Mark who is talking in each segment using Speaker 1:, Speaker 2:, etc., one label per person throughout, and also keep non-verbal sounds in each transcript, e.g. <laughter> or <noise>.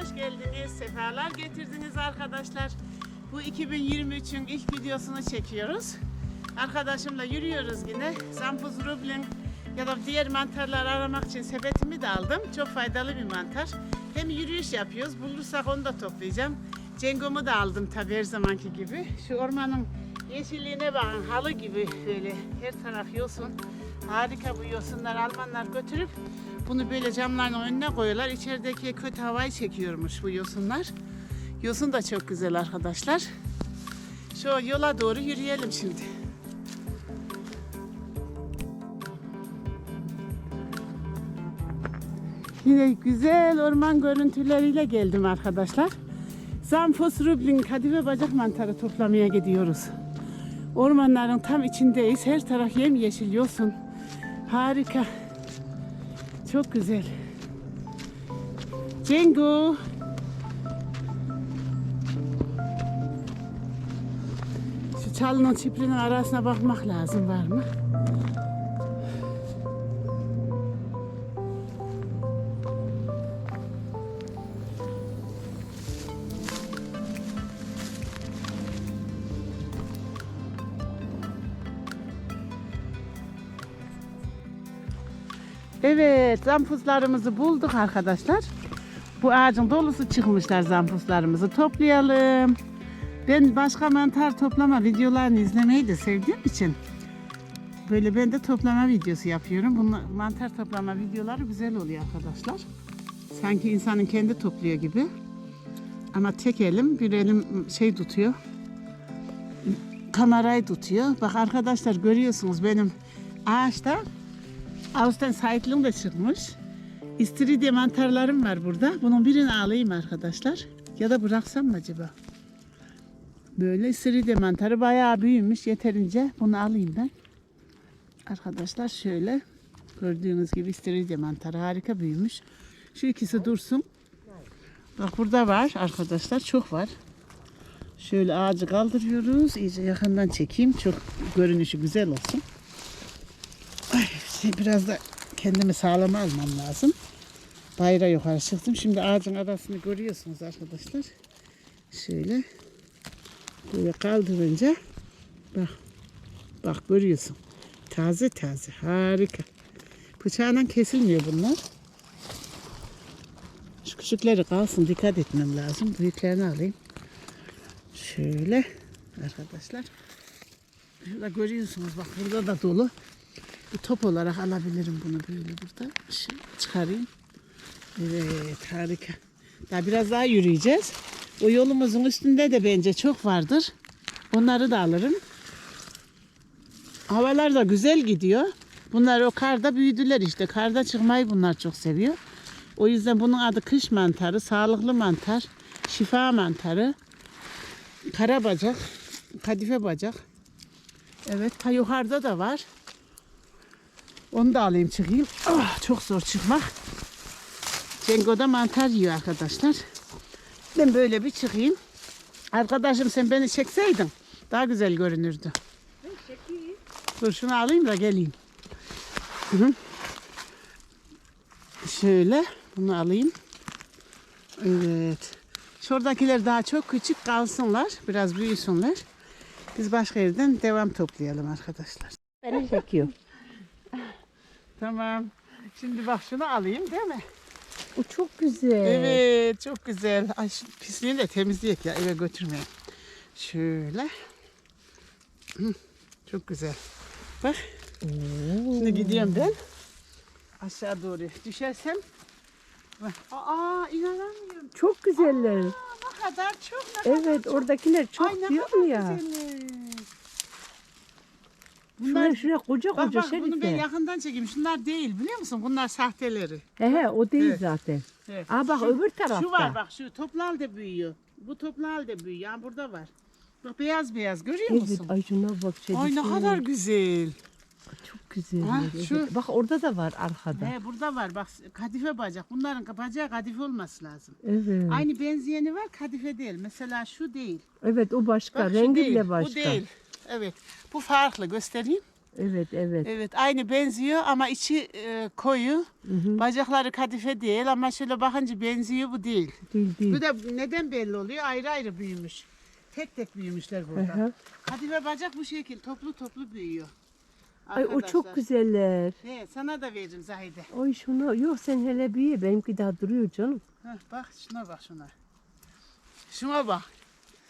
Speaker 1: hoş geldiniz. Sefalar getirdiniz arkadaşlar. Bu 2023'ün ilk videosunu çekiyoruz. Arkadaşımla yürüyoruz yine. Zampuz rublin ya da diğer mantarlar aramak için sepetimi de aldım. Çok faydalı bir mantar. Hem yürüyüş yapıyoruz. Bulursak onu da toplayacağım. Cengomu da aldım tabii her zamanki gibi. Şu ormanın yeşilliğine bakın. Halı gibi böyle her taraf yosun. Harika bu yosunlar Almanlar götürüp bunu böyle camların önüne koyuyorlar. İçerideki kötü havayı çekiyormuş bu yosunlar. Yosun da çok güzel arkadaşlar. Şu yola doğru yürüyelim şimdi. Yine güzel orman görüntüleriyle geldim arkadaşlar. Zamfos Rublin kadife bacak mantarı toplamaya gidiyoruz. Ormanların tam içindeyiz. Her taraf yemyeşil yosun. Harika. Çok güzel. Cengo. Şu çalının çiprinin arasına bakmak lazım var mı? Evet, zampuzlarımızı bulduk arkadaşlar. Bu ağacın dolusu çıkmışlar zampuzlarımızı toplayalım. Ben başka mantar toplama videolarını izlemeyi de sevdiğim için böyle ben de toplama videosu yapıyorum. Bunlar, mantar toplama videoları güzel oluyor arkadaşlar. Sanki insanın kendi topluyor gibi. Ama tek elim, bir elim şey tutuyor. Kamerayı tutuyor. Bak arkadaşlar görüyorsunuz benim ağaçta Ağustos sayıklığım da çıkmış. İstiridye mantarlarım var burada. Bunun birini alayım arkadaşlar. Ya da bıraksam mı acaba? Böyle istiridye mantarı bayağı büyümüş. Yeterince bunu alayım ben. Arkadaşlar şöyle gördüğünüz gibi istiridye mantarı harika büyümüş. Şu ikisi dursun. Bak burada var arkadaşlar çok var. Şöyle ağacı kaldırıyoruz. İyice yakından çekeyim. Çok görünüşü güzel olsun. Şey, biraz da kendimi sağlama almam lazım. Bayra yukarı çıktım. Şimdi ağacın arasını görüyorsunuz arkadaşlar. Şöyle böyle kaldırınca bak bak görüyorsun. Taze taze harika. Bıçağla kesilmiyor bunlar. Şu küçükleri kalsın dikkat etmem lazım. Büyüklerini alayım. Şöyle arkadaşlar. Şurada görüyorsunuz bak burada da dolu. Top olarak alabilirim bunu böyle burada. Şimdi çıkarayım. Evet harika. Daha biraz daha yürüyeceğiz. O yolumuzun üstünde de bence çok vardır. Onları da alırım. Havalar da güzel gidiyor. Bunlar o karda büyüdüler işte. Karda çıkmayı bunlar çok seviyor. O yüzden bunun adı kış mantarı, sağlıklı mantar, şifa mantarı, kara bacak, kadife bacak. Evet, ta yukarıda da var. Onu da alayım çıkayım. Ah, çok zor çıkmak. Cengo da mantar yiyor arkadaşlar. Ben böyle bir çıkayım. Arkadaşım sen beni çekseydin daha güzel görünürdü. Dur şunu alayım da geleyim. Hı hı. Şöyle bunu alayım. Evet. Şuradakiler daha çok küçük kalsınlar. Biraz büyüsünler. Biz başka yerden devam toplayalım arkadaşlar.
Speaker 2: Beni çekiyor.
Speaker 1: Tamam. Şimdi bak şunu alayım değil mi?
Speaker 2: O çok güzel.
Speaker 1: Evet çok güzel. Ay şu pisliğini de temizleyek ya eve götürmeyeyim. Şöyle. Hı, Çok güzel. Bak şimdi gidiyorum ben. Aşağı doğru düşersem. Bak. Aa inanamıyorum.
Speaker 2: Çok güzeller.
Speaker 1: Aa, ne kadar çok ne kadar
Speaker 2: Evet
Speaker 1: çok.
Speaker 2: oradakiler çok
Speaker 1: Ay ne
Speaker 2: diyor
Speaker 1: kadar
Speaker 2: ya.
Speaker 1: güzeller.
Speaker 2: Şuraya şuraya koca
Speaker 1: Bak
Speaker 2: koca
Speaker 1: bak bunu ben yakından çekeyim. Şunlar değil biliyor musun? Bunlar sahteleri.
Speaker 2: He he o değil
Speaker 1: Evet.
Speaker 2: zaten.
Speaker 1: Evet.
Speaker 2: Aa bak
Speaker 1: Şu-
Speaker 2: öbür tarafta.
Speaker 1: Şu var bak şu toplu halde büyüyor. Bu toplu halde büyüyor. Ha, burada var. Bak beyaz beyaz görüyor
Speaker 2: Evet
Speaker 1: musun?
Speaker 2: ay şuna bak şerife.
Speaker 1: Ay ne kadar güzel.
Speaker 2: Çok güzel.
Speaker 1: Ha,
Speaker 2: evet.
Speaker 1: şu-
Speaker 2: Bak orada da var arkada.
Speaker 1: He burada var bak kadife bacak. Bunların bacağı kadife olması lazım.
Speaker 2: Evet.
Speaker 1: Aynı benzeyeni var kadife değil. Mesela şu değil.
Speaker 2: Evet o başka.
Speaker 1: Bak şu
Speaker 2: Rengi
Speaker 1: değil.
Speaker 2: bile
Speaker 1: Bu
Speaker 2: başka.
Speaker 1: değil. Evet. Bu farklı göstereyim.
Speaker 2: Evet evet.
Speaker 1: Evet aynı benziyor ama içi e, koyu.
Speaker 2: Hı hı.
Speaker 1: Bacakları kadife değil ama şöyle bakınca benziyor bu değil.
Speaker 2: Değil değil.
Speaker 1: Bu da neden belli oluyor? Ayrı ayrı büyümüş. Tek tek büyümüşler burada.
Speaker 2: hı.
Speaker 1: Kadife bacak bu şekil toplu toplu büyüyor.
Speaker 2: Ay o
Speaker 1: Arkadaşlar.
Speaker 2: çok güzeller.
Speaker 1: He, sana da veririm Zahide.
Speaker 2: Ay şunu yok sen hele ye benimki daha duruyor canım.
Speaker 1: Heh, bak şuna bak şuna. Şuna bak.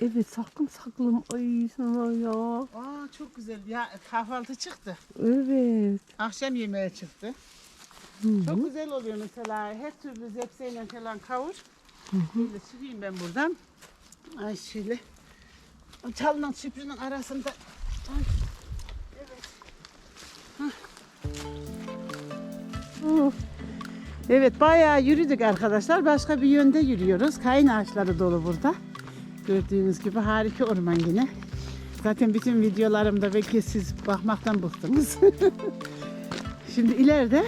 Speaker 2: Evet sakın saklım. Ay sana ya.
Speaker 1: Aa çok güzel. Ya kahvaltı çıktı.
Speaker 2: Evet.
Speaker 1: Akşam yemeğe çıktı.
Speaker 2: Hı hı.
Speaker 1: Çok güzel oluyor mesela. Her türlü zepseyle falan kavur. Böyle süreyim ben buradan. Ay şöyle. O Çalının çiprinin arasında. Ay. Evet. Evet bayağı yürüdük arkadaşlar. Başka bir yönde yürüyoruz. Kayın ağaçları dolu burada. Gördüğünüz gibi harika orman yine. Zaten bütün videolarımda belki siz bakmaktan bıktınız. <laughs> Şimdi ileride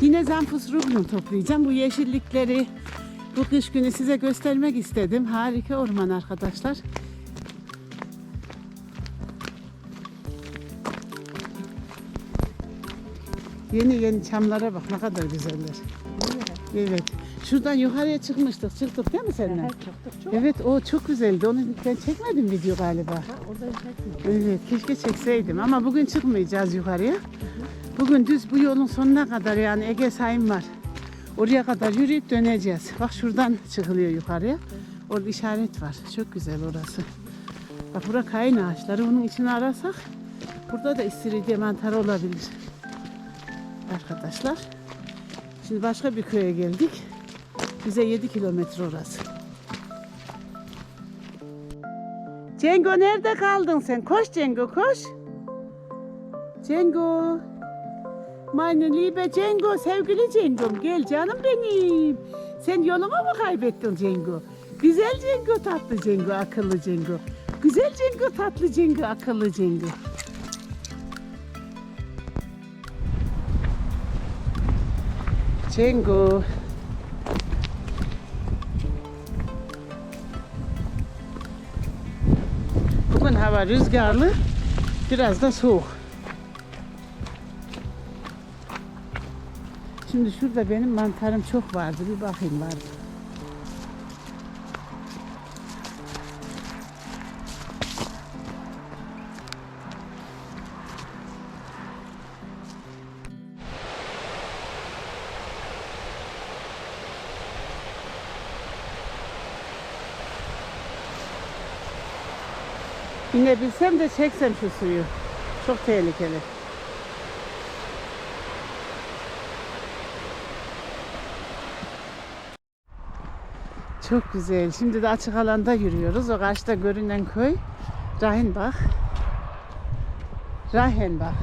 Speaker 1: yine Zampus rubrum toplayacağım. Bu yeşillikleri bu kış günü size göstermek istedim. Harika orman arkadaşlar. Yeni yeni çamlara bak ne kadar güzeller. Evet. Şuradan yukarıya çıkmıştık. Çıktık değil mi seninle?
Speaker 2: Her çıktık çok.
Speaker 1: Evet o çok güzeldi. Onu ben çekmedim video galiba.
Speaker 2: Ha, oradan çekme.
Speaker 1: Evet keşke çekseydim ama bugün çıkmayacağız yukarıya. Bugün düz bu yolun sonuna kadar yani Ege sayım var. Oraya kadar yürüyüp döneceğiz. Bak şuradan çıkılıyor yukarıya. Orada işaret var. Çok güzel orası. Bak bura kayın ağaçları. Bunun içine arasak burada da istiridye mantarı olabilir. Arkadaşlar. Şimdi başka bir köye geldik. Bize 7 kilometre orası. Cengo nerede kaldın sen? Koş Cengo koş. Cengo. Meine liebe Cengo, sevgili Cengo'm gel canım benim. Sen yolumu mu kaybettin Cengo? Güzel Cengo, tatlı Cengo, akıllı Cengo. Güzel Cengo, tatlı Cengo, akıllı Cengo. Cengo. Bugün hava rüzgarlı, biraz da soğuk. Şimdi şurada benim mantarım çok vardı. Bir bakayım vardı. İnebilsem de çeksem şu suyu. Çok tehlikeli. Çok güzel. Şimdi de açık alanda yürüyoruz. O karşıda görünen köy Rahenbach. Rahenbach.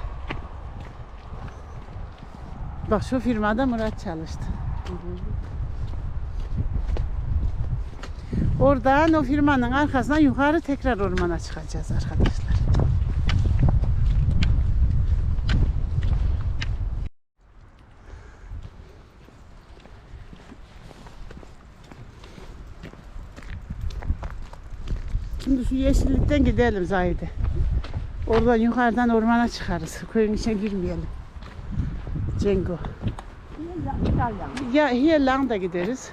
Speaker 1: Bak şu firmada Murat çalıştı. Oradan o firmanın arkasından yukarı tekrar ormana çıkacağız arkadaşlar. Şimdi şu yeşillikten gidelim Zahide. Oradan yukarıdan ormana çıkarız. Köyün içine girmeyelim. Cengo. Ya hier lang da gideriz.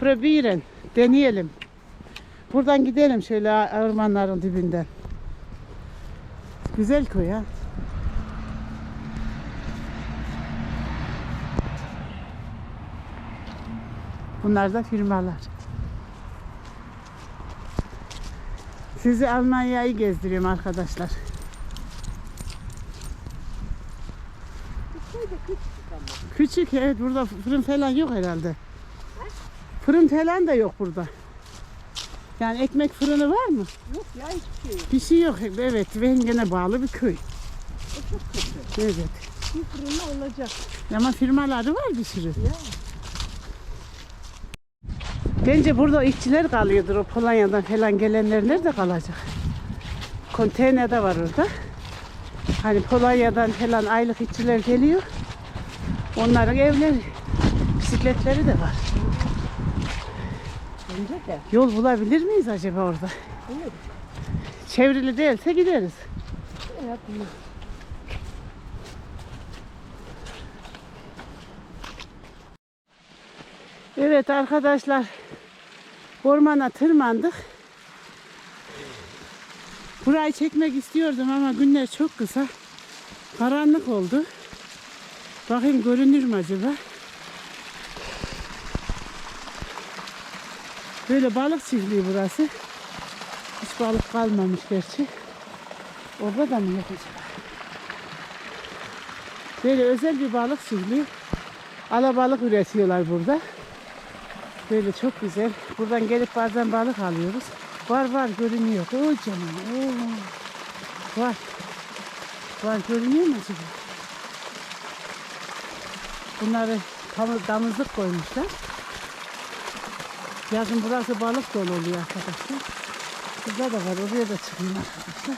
Speaker 1: Probieren. Deneyelim. Buradan gidelim şöyle ormanların dibinden. Güzel köy ha. Bunlar da firmalar. Sizi Almanya'yı gezdiriyorum arkadaşlar. Küçük evet burada fırın falan yok herhalde. Fırın falan da yok burada. Yani ekmek fırını var mı?
Speaker 2: Yok ya hiçbir şey yok.
Speaker 1: Bir şey yok. Evet, Vengen'e bağlı bir köy.
Speaker 2: O çok kötü.
Speaker 1: Evet.
Speaker 2: Bir fırında olacak.
Speaker 1: Ama firmaları var bir sürü.
Speaker 2: Ya.
Speaker 1: Bence burada işçiler kalıyordur. O Polonya'dan falan gelenler nerede kalacak? Konteyner de var orada. Hani Polonya'dan falan aylık işçiler geliyor. Onların evleri, bisikletleri de var
Speaker 2: bulunca da.
Speaker 1: Yol bulabilir miyiz acaba orada?
Speaker 2: Buluruz.
Speaker 1: Çevrili değilse gideriz.
Speaker 2: Evet.
Speaker 1: Evet arkadaşlar ormana tırmandık. Burayı çekmek istiyordum ama günler çok kısa. Karanlık oldu. Bakayım görünür mü acaba? Böyle balık çiftliği burası. Hiç balık kalmamış gerçi. Orada da mı yok? Böyle özel bir balık çiftliği. Alabalık üretiyorlar burada. Böyle çok güzel. Buradan gelip bazen balık alıyoruz. Var var görünüyor. O canım. Oo. Var. Var görünüyor mu acaba? Bunları tam- damızlık koymuşlar. Yazın burası balık dolu oluyor arkadaşlar. Burada da var. Oraya da çıkayım arkadaşlar.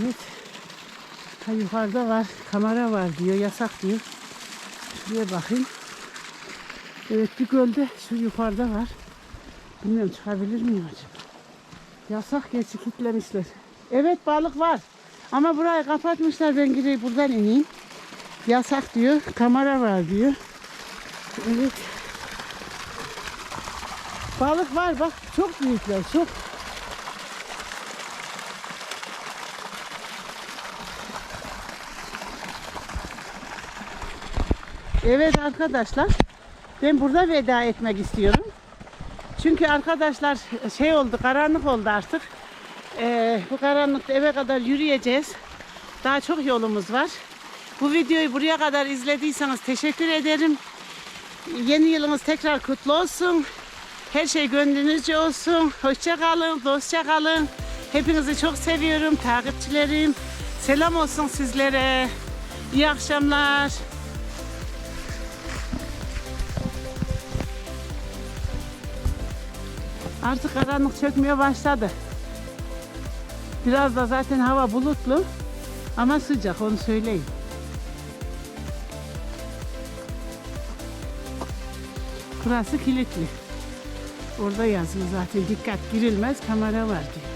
Speaker 1: Evet. Ha yukarıda var. Kamera var diyor. Yasak diyor. Şuraya bakayım. Evet bir gölde şu yukarıda var. Bilmiyorum çıkabilir miyim acaba? Yasak geçi kilitlemişler. Evet balık var. Ama burayı kapatmışlar. Ben gireyim buradan ineyim. Yasak diyor. Kamera var diyor. Evet. Balık var bak. Çok büyükler. Çok. Evet arkadaşlar. Ben burada veda etmek istiyorum. Çünkü arkadaşlar şey oldu, karanlık oldu artık. Ee, bu karanlıkta eve kadar yürüyeceğiz. Daha çok yolumuz var. Bu videoyu buraya kadar izlediyseniz teşekkür ederim. Yeni yılınız tekrar kutlu olsun. Her şey gönlünüzce olsun. Hoşça kalın, dostça kalın. Hepinizi çok seviyorum takipçilerim. Selam olsun sizlere. İyi akşamlar. Artık karanlık çökmeye başladı. Biraz da zaten hava bulutlu ama sıcak onu söyleyeyim. Burası kilitli. Orada yazıyor zaten dikkat girilmez kamera var diyor.